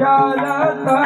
याला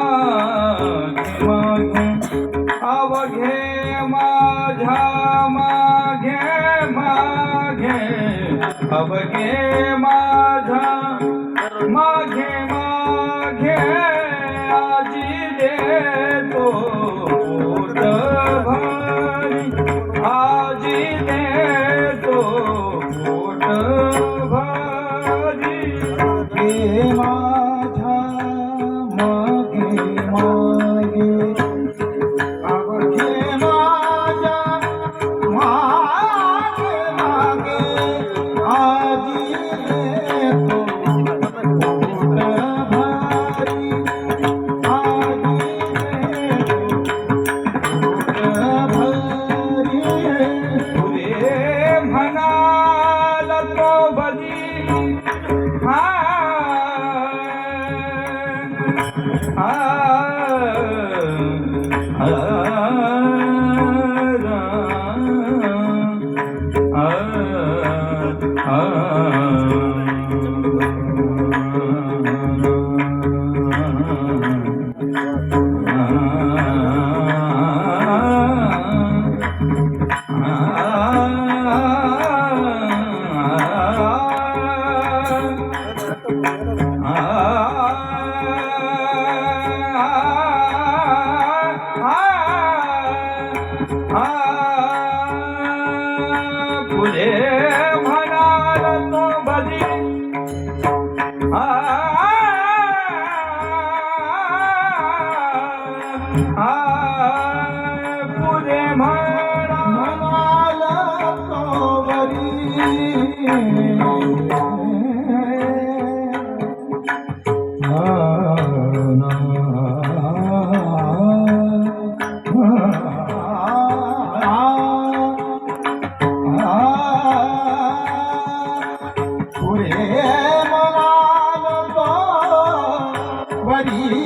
माघे माघे अब गे मा ah, ah, ah. ah, ah, ah ফুলে ভরা রত্নবাজি ফুলে ভরা রত্নবাজি Oh, no. Yeah.